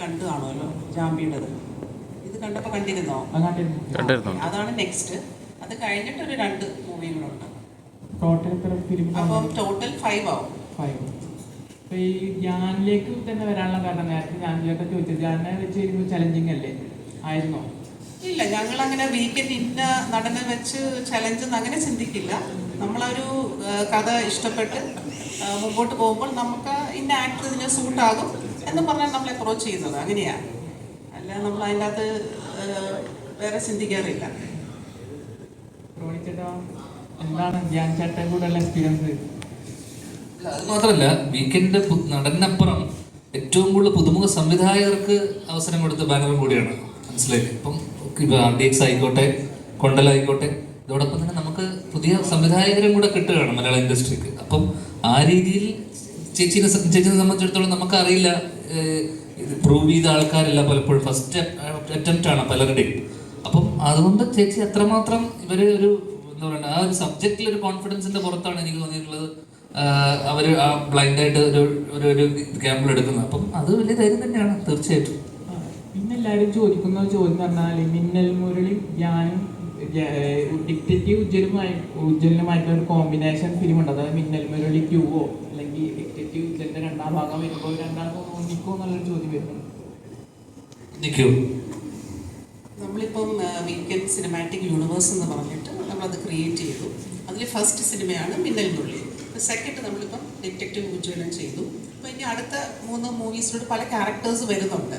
കണ്ടു കാണുമല്ലോ ജാമ്പിയുടേത്. ഇത് കണ്ടപ്പോൾ കണ്ടിരുന്നോ? കണ്ടിരുന്നു. അതാണ് നെക്സ്റ്റ് അത് കഴിഞ്ഞിട്ട് ഒരു രണ്ട് മൂവികളുണ്ട് ടോട്ടൽ എത്ര ഫിലിം അപ്പം ടോട്ടൽ ഫൈവ് ആവും. ഫൈവ് അപ്പൊ ഈ ധ്യാനിലേക്ക് തന്നെ വരാനുള്ള കാരണം നേരത്തെ ഞാനിലേക്ക് ചോദിച്ചത്. ഞാനെ വെച്ച് കഴിയുമ്പോൾ ചലഞ്ചിങ് അല്ലേ? ആയിരുന്നോ? ഇല്ല ഞങ്ങൾ അങ്ങനെ വീക്കെൻഡ് ഇന്ന നടനെ വെച്ച് ചലഞ്ച് അങ്ങനെ ചിന്തിക്കില്ല. നമ്മളൊരു കഥ ഇഷ്ടപ്പെട്ട് മുമ്പോട്ട് പോകുമ്പോൾ നമുക്ക് ഇന്ന ആക്ട് ഇതിന് സൂട്ടാകും എന്ന് പറഞ്ഞാൽ നമ്മൾ അപ്രോച്ച് ചെയ്യുന്നത് അങ്ങനെയാ അല്ല നമ്മൾ അതിന്റെ അകത്ത് വേറെ ചിന്തിക്കാറില്ല. മാത്രമല്ല വീക്കെൻഡ് നടനപ്പുറം ഏറ്റവും കൂടുതൽ പുതുമുഖ സംവിധായകർക്ക് അവസരം കൊടുത്ത ബാനറും കൂടിയാണ്. മനസ്സിലായി ഇപ്പം ഇപ്പൊ ആർ ഡി എക്സ് ആയിക്കോട്ടെ കൊണ്ടലായിക്കോട്ടെ ഇതോടൊപ്പം തന്നെ നമുക്ക് പുതിയ സംവിധായകരും കൂടെ കിട്ടുകയാണ് മലയാള ഇൻഡസ്ട്രിക്ക് അപ്പം ആ രീതിയിൽ ചേച്ചിനെ ചേച്ചിനെ സംബന്ധിച്ചിടത്തോളം നമുക്കറിയില്ല പ്രൂവ് ചെയ്ത ആൾക്കാരല്ല പലപ്പോഴും. ഫസ്റ്റ് അറ്റംപ്റ്റ് ആണ് പലരുടെയും. അപ്പം അതുകൊണ്ട് ചേച്ചി എത്രമാത്രം ഇവർ ഒരു എന്താ പറയുക ആ ഒരു സബ്ജക്റ്റിൽ ഒരു കോൺഫിഡൻസിന്റെ പുറത്താണ് എനിക്ക് തോന്നിയിട്ടുള്ളത്. അവർ ആ ബ്ലൈൻഡ് ആയിട്ട് ഒരു ഒരു ഒരു ക്യാമ്പിൽ എടുക്കുന്നത്. അപ്പം അത് വലിയ ധൈര്യം തന്നെയാണ് തീർച്ചയായിട്ടും. പിന്നെ എല്ലാവരും ചോദിക്കുന്ന ചോദ്യം പറഞ്ഞാൽ മിന്നൽ മുരളി ധ്യാനും ഡിക്റ്റേറ്റീവ് ഉജ്ജ്വലമായി ഉജ്ജ്വലനുമായിട്ടുള്ള ഒരു കോമ്പിനേഷൻ ഫിലിം ഉണ്ട്. അതായത് മിന്നൽ മുരളി ക്യൂവോ അല്ലെങ്കിൽ ഡിക്റ്റേറ്റീവ് ഉജ്ജ്വലിന്റെ രണ്ടാം ഭാഗം വരുമ്പോൾ രണ്ടാമത് ഒന്നിക്കോ എന്നുള്ളൊരു ചോദ്യം വരുന്നു നമ്മളിപ്പം വീക്കെൻഡ് സിനിമാറ്റിക് യൂണിവേഴ്സ് എന്ന് പറഞ്ഞിട്ട് നമ്മളത് ക്രിയേറ്റ് ചെയ്തു. അതിൽ ഫസ്റ്റ് സിനിമയാണ് മിന്നൽ മുരളി. സെക്കൻഡ് നമ്മളിപ്പം ഡിറ്റക്റ്റീവ് ഉജ്ജ്വലം ചെയ്തു. അപ്പോൾ ഇനി അടുത്ത മൂന്ന് മൂവീസിലൂടെ പല ക്യാരക്ടേഴ്സ് വരുന്നുണ്ട്.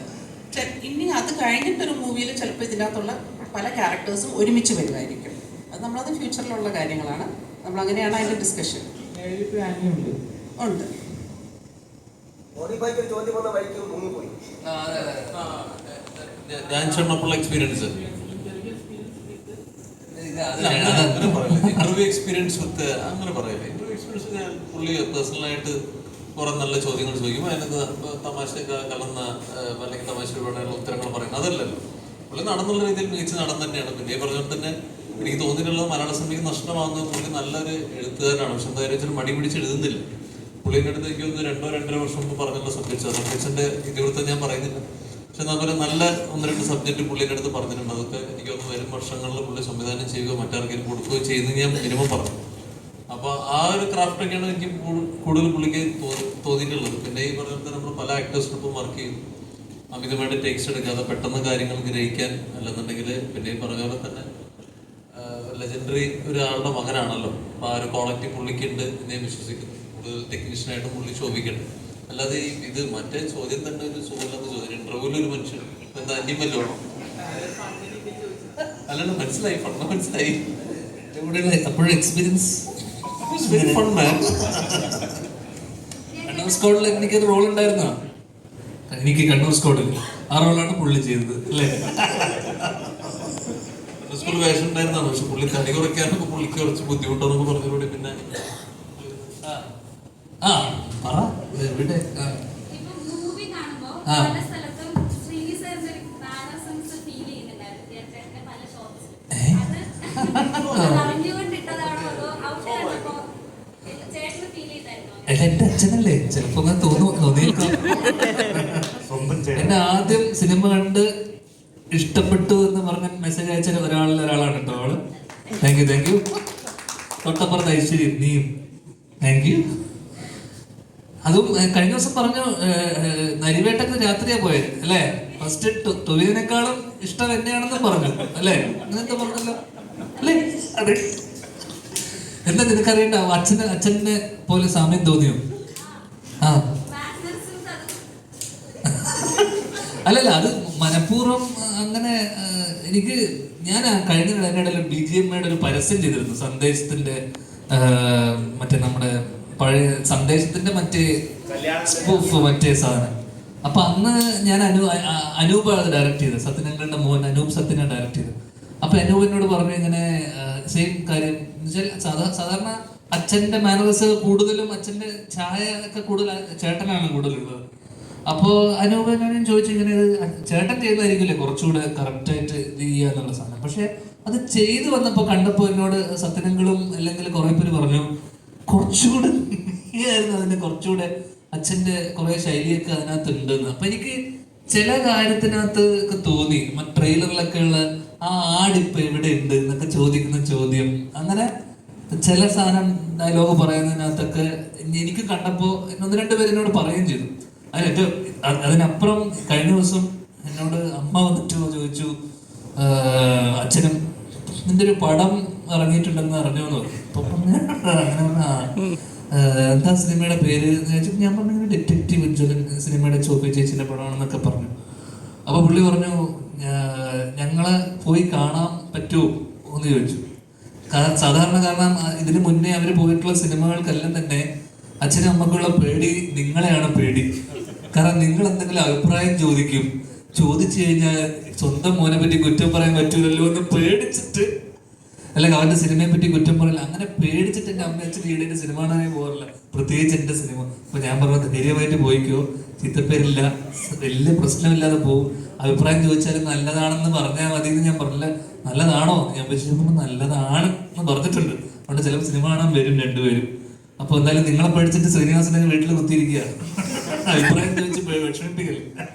ഇനി അത് കഴിഞ്ഞിട്ടൊരു മൂവിയിൽ ചിലപ്പോൾ ഇതിനകത്തുള്ള പല ക്യാരക്ടേഴ്സും ഒരുമിച്ച് വരുമായിരിക്കും അത് നമ്മളത് ഫ്യൂച്ചറിലുള്ള കാര്യങ്ങളാണ്. നമ്മൾ അങ്ങനെയാണ് അതിന്റെ ഡിസ്കഷൻ ഉണ്ട്. ഞാൻ ചെന്നപ്പോൾ എക്സ്പീരിയൻസ് ഇന്റർവ്യൂ എക്സ്പീരിയൻസ് വിത്ത് അങ്ങനെ പറയില്ല. ഇന്റർവ്യൂ എക്സ്പീരിയൻസ് ഞാൻ പുള്ളി പേഴ്സണലായിട്ട് കുറെ നല്ല ചോദ്യങ്ങൾ ചോദിക്കും. അതിനകത്ത് തമാശ കലർന്ന അല്ലെങ്കിൽ തമാശ ഉത്തരങ്ങൾ പറയുന്നത് അതല്ലല്ലോ. പുള്ളി നടന്നുള്ള രീതിയിൽ മികച്ച നടൻ തന്നെയാണ്. പിന്നെ പറഞ്ഞാൽ തന്നെ എനിക്ക് തോന്നിയിട്ടുള്ളത് മലയാള സിനിമയ്ക്ക് നഷ്ടമാകുന്ന പുള്ളി നല്ലൊരു എഴുത്തുകാരനാണ്. പക്ഷെ എന്താ വെച്ചാൽ മടി പിടിച്ച് എഴുതുന്നില്ല. പുള്ളിന്റെ അടുത്ത് എനിക്ക് ഒന്ന് രണ്ടോ രണ്ടര വർഷം മുമ്പ് പറഞ്ഞുള്ള സബ്ജക്ട്സ് സബ്ജക്ട്സിന്റെ ഇതിവൃത്തം ഞാൻ പറയുന്നില്ല. പക്ഷെ അതുപോലെ നല്ല ഒന്ന് രണ്ട് സബ്ജക്റ്റ് പുള്ളിന്റെ അടുത്ത് പറഞ്ഞിട്ടുണ്ട്. അതൊക്കെ എനിക്ക് ഒന്ന് വരും വർഷങ്ങളിൽ പുള്ളി സംവിധാനം ചെയ്യുകയോ മറ്റാർക്കെങ്കിലും കൊടുക്കുകയോ ചെയ്യുന്നത് ഞാൻ മിനിമം പറഞ്ഞു. അപ്പോൾ ആ ഒരു ക്രാഫ്റ്റ് ഒക്കെയാണ് എനിക്ക് കൂടു- കൂടുതൽ പുള്ളിക്ക് തോന്നി- തോന്നിയിട്ടുള്ളത്. പിന്നെ ഈ പറഞ്ഞ നമ്മൾ പല ആക്ടേഴ്സിനൊപ്പം വർക്ക് ചെയ്യും അമിതമായിട്ട് ടേക്സ് എടുക്കാതെ പെട്ടെന്ന് കാര്യങ്ങൾ ഗ്രഹിക്കാൻ അല്ലെന്നുണ്ടെങ്കിൽ പിന്നെ ഈ പറഞ്ഞ പോലെ തന്നെ ലെജൻഡറി ഒരാളുടെ മകനാണല്ലോ. അപ്പൊ ആ ഒരു ക്വാളിറ്റി പുള്ളിക്കുണ്ട് എന്നെ വിശ്വസിക്കുന്നു കൂടുതൽ ടെക്നീഷ്യനായിട്ട് പുള്ളി ശോഭിക്കണം അല്ലാതെ ഈ ഇത് മറ്റേ ചോദ്യം തന്നെ ഒരു സുഖമില്ലാത്ത ചോദ്യം. ഇന്റർവ്യൂവിൽ ഒരു മനുഷ്യൻ എന്താ അന്യമല്ലോ അല്ലാണ്ട് മനസ്സിലായി പണ്ട് മനസ്സിലായി. അപ്പോഴും experience very fun man Kannur സ്കോഡിൽ എനിക്ക് ഒരു റോൾ ഉണ്ടായിരുന്നോ? എനിക്ക് കണ്ണൂർ സ്കോട്ടിൽ ആ റോളാണ് പുള്ളി ചെയ്തത് അല്ലേ? സ്കൂൾ വേഷം ഉണ്ടായിരുന്നാണ് പക്ഷെ പുള്ളി തടി കുറയ്ക്കാനൊക്കെ പുള്ളിക്ക് കുറച്ച് ബുദ്ധിമുട്ടാണെന്നൊക്കെ പറഞ്ഞതോടെ പിന്നെ ആ പറ. എവിടെ? ആ. എന്റെ അച്ഛനല്ലേ? ആ. എന്നെ ആദ്യം സിനിമ കണ്ട് ഇഷ്ടപ്പെട്ടു എന്ന് പറഞ്ഞ മെസ്സേജ് അയച്ച ഒരാളിൽ ഒരാളാണ് കേട്ടോ അവൾ. താങ്ക് യു താങ്ക് യു തൊട്ടപ്പുറത്ത് ഐശ്വര്യ നീയും. താങ്ക് യു അതും കഴിഞ്ഞ ദിവസം പറഞ്ഞു നരിവേട്ടക്ക് രാത്രിയാ പോയത് അല്ലേ? ഫസ്റ്റ് തൊഴിലിനേക്കാളും ഇഷ്ടം എന്നെയാണെന്ന് പറഞ്ഞു അല്ലേ? അങ്ങനത്തെ പറഞ്ഞല്ലോ? അല്ലേ? അതെ. എന്താ നിനക്കറിയണ്ട അച്ഛന് അച്ഛനെ പോലെ സാമ്യം തോന്നിയോ? ആ മാനസംസ് അത് അല്ലല്ല അത് മനഃപൂർവം അങ്ങനെ എനിക്ക് ഞാൻ കഴിഞ്ഞ ഇടയിൽ ബി ജി എം ഒരു പരസ്യം ചെയ്തിരുന്നു. സന്ദേശത്തിന്റെ മറ്റേ നമ്മുടെ പഴയ സന്ദേശത്തിന്റെ മറ്റേ സ്പൂഫ് മറ്റേ സാധനം. അപ്പൊ അന്ന് ഞാൻ അനു അനൂപാണ് അത് ഡയറക്ട് ചെയ്തത്. സത്യനങ്ങളുടെ മോൻ അനൂപ് സത്യനെ ഡയറക്റ്റ് ചെയ്തത്. അപ്പൊ അനൂപ് എന്നോട് പറഞ്ഞു ഇങ്ങനെ സെയിം കാര്യം. സാധാരണ അച്ഛന്റെ മാനസ് കൂടുതലും അച്ഛന്റെ ഛായ ഒക്കെ കൂടുതൽ ചേട്ടനാണ് കൂടുതലുള്ളത്. അപ്പോ അനൂപനോട് ഞാൻ ചോദിച്ചു ഇങ്ങനെ ചേട്ടൻ ചെയ്തായിരിക്കില്ലേ കുറച്ചുകൂടെ കറക്റ്റ് ആയിട്ട് ഇത് ചെയ്യുക എന്നുള്ള സാധനം? പക്ഷെ അത് ചെയ്തു വന്നപ്പോ കണ്ടപ്പോ എന്നോട് സത്യനങ്ങളും അല്ലെങ്കിൽ കുറെ പേര് പറഞ്ഞു കുറച്ചുകൂടെ ആയിരുന്നു അതിന്റെ കുറച്ചുകൂടെ അച്ഛന്റെ കുറെ ശൈലിയൊക്കെ അതിനകത്ത് ഉണ്ടെന്ന് അപ്പൊ എനിക്ക് ചില കാര്യത്തിനകത്ത് ഒക്കെ തോന്നി ട്രെയിലറിലൊക്കെ ഉള്ള ആ ആടിപ്പ് എവിടെ ഉണ്ട് എന്നൊക്കെ ചോദിക്കുന്ന ചോദ്യം. അങ്ങനെ ചില സാധനം ഡയലോഗ് പറയുന്നതിനകത്തൊക്കെ എനിക്ക് കണ്ടപ്പോ ഒന്ന് രണ്ട് പേര് പറയുകയും ചെയ്തു. അതിന് ഇത് അതിനപ്പുറം കഴിഞ്ഞ ദിവസം എന്നോട് അമ്മ വന്നിട്ട് ചോദിച്ചു "ആഹ് അച്ഛനും നിന്റെ ഒരു പടം ഇറങ്ങിയിട്ടുണ്ടെന്ന് അറിഞ്ഞു എന്ന് പറഞ്ഞു എന്താ സിനിമയുടെ പേര്? ചോദിച്ചപ്പോൾ ഞാൻ പറഞ്ഞു ഡിറ്റക്റ്റീവ് ഉജ്ജ്വലൻ സിനിമയുടെ ചോപ്പി ചേച്ചിന്റെ പടമാണെന്നൊക്കെ പറഞ്ഞു. അപ്പൊ പുള്ളി പറഞ്ഞു ഞങ്ങളെ പോയി കാണാൻ പറ്റുമോ എന്ന് ചോദിച്ചു. സാധാരണ കാരണം ഇതിനു മുന്നേ അവർ പോയിട്ടുള്ള സിനിമകൾക്കെല്ലാം തന്നെ അച്ഛനും അമ്മക്കുള്ള പേടി നിങ്ങളെയാണ് പേടി. കാരണം നിങ്ങൾ എന്തെങ്കിലും അഭിപ്രായം ചോദിക്കും. ചോദിച്ചു കഴിഞ്ഞാൽ സ്വന്തം മോനെ പറ്റി കുറ്റം പറയാൻ പറ്റൂലല്ലോ എന്ന് പേടിച്ചിട്ട്. അല്ലെങ്കിൽ അവന്റെ സിനിമയെ പറ്റി കുറ്റം പറയില്ല. അങ്ങനെ പേടിച്ചിട്ട് എന്റെ അമ്മ അച്ഛൻ സിനിമ കാണാനേ പോകാറില്ല. പ്രത്യേകിച്ച് എന്റെ സിനിമ. അപ്പൊ ഞാൻ പറഞ്ഞത് ധൈര്യമായിട്ട് പോയിക്കോ. ചിത്തപ്പേരില്ല. വലിയ പ്രശ്നമില്ലാതെ പോകും അഭിപ്രായം ചോദിച്ചാൽ നല്ലതാണെന്ന് പറഞ്ഞാൽ മതി എന്ന് ഞാൻ പറഞ്ഞില്ല. നല്ലതാണോ? ഞാൻ വിശ്വസിക്കുമ്പോൾ നല്ലതാണ് എന്ന് പറഞ്ഞിട്ടുണ്ട്. അതുകൊണ്ട് ചിലപ്പോൾ സിനിമ കാണാൻ വരും രണ്ടുപേരും. അപ്പൊ എന്തായാലും നിങ്ങളെ പഠിച്ചിട്ട് ശ്രീനിവാസനെ വീട്ടിൽ കുത്തിയിരിക്കുക. അഭിപ്രായം ചോദിച്ച് വിഷമിപ്പിക്കല്ലേ